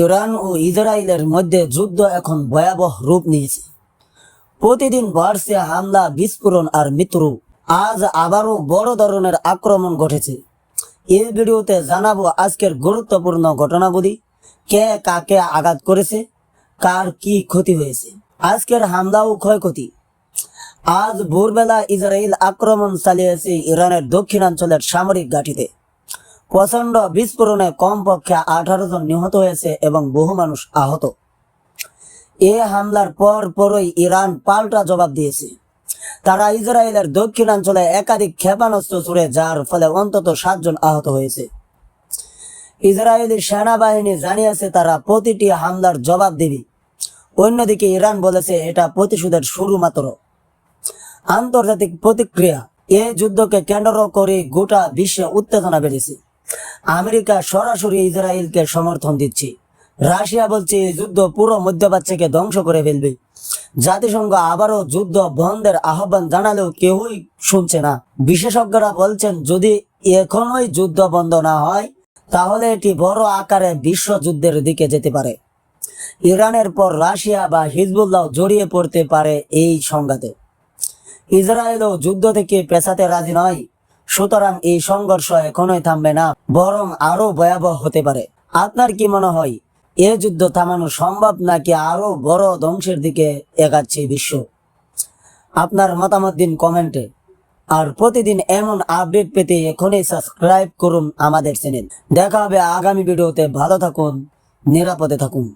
Iran ও ইসরায়েলের মধ্যে যুদ্ধ এখন ভয়াবহ রূপ নিয়েছে। প্রতিদিন বাড়ছে হামলা, বিস্ফোরণ আর মৃত্যু। আজ আবারও বড় ধরনের আক্রমণ ঘটেছে। এই ভিডিওতে জানাব আজকের গুরুত্বপূর্ণ ঘটনাগুলি কে কাকে আঘাত করেছে? কার কি ক্ষতি হয়েছে? আজকের হামলা ও ক্ষয়ক্ষতি। আজ ভোরবেলা ইসরায়েল আক্রমণ চালিয়েছে ইরানের দক্ষিণাঞ্চলের সামরিক ঘাঁটিতে। প্রচণ্ড বিস্ফোরণে কমপক্ষে আঠারো জন নিহত হয়েছে এবং বহু মানুষ আহত। এ হামলার পর পরই ইরান পাল্টা জবাব দিয়েছে। তারা ইসরায়েলের দক্ষিণাঞ্চলে একাধিক ক্ষেপণাস্ত্র ছুড়ে, যার ফলে অন্তত সাতজন আহত হয়েছে। ইসরায়েলি সেনাবাহিনী জানিয়েছে, তারা প্রতিটি হামলার জবাব দেবে। অন্যদিকে ইরান বলেছে, এটা প্রতিশোধের শুরু মাত্র। আন্তর্জাতিক প্রতিক্রিয়া, এ যুদ্ধকে কেন্দ্র করে গোটা বিশ্বে উত্তেজনা বেড়েছে। আমেরিকা সরাসরি ইসরায়েলকে সমর্থন দিচ্ছে। রাশিয়া বলছে, এই যুদ্ধ পুরো মধ্যপ্রাচ্যকে ধ্বংস করে ফেলবে। জাতিসংঘ আবারও যুদ্ধ বন্ধের আহ্বান জানালেও কেউই শুনছে না। বিশেষজ্ঞরা বলছেন, যদি এখনোই যুদ্ধ বন্ধ না হয়, তাহলে এটি বড় আকারে বিশ্বযুদ্ধের দিকে যেতে পারে। ইরানের পর রাশিয়া বা হিজবুল্লাহ জড়িয়ে পড়তে পারে এই সংঘাতে। ইসরায়েলও যুদ্ধ থেকে পেছাতে রাজি নয়। সুতরাং এই সংঘর্ষ এখনোই থামবে না, বরং আরও ভয়াবহ হতে পারে। আপনার কি মনে হয়, এ যুদ্ধ থামানো সম্ভব নাকি আরও বড় ধ্বংসের দিকে এগাচ্ছে বিশ্ব? আপনার মতামত দিন কমেন্টে, আর প্রতিদিন এমন আপডেট পেতে এখনই সাবস্ক্রাইব করুন আমাদের চ্যানেল। দেখা হবে আগামী ভিডিওতে, ভালো থাকুন, নিরাপদে থাকুন।